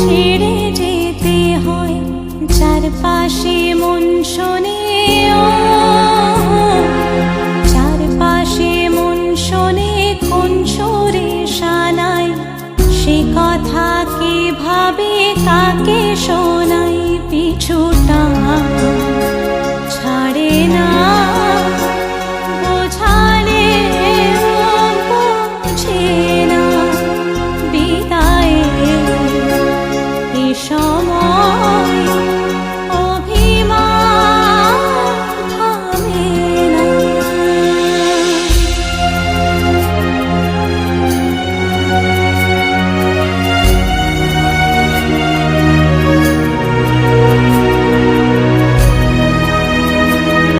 ছেড়ে যেতে হয়। যার পাশে মন শোনে যার পাশে মন শোনে কোন সুরে শানাই সে কথা কে ভাবে, কাকে শোনাই? পিঠ อย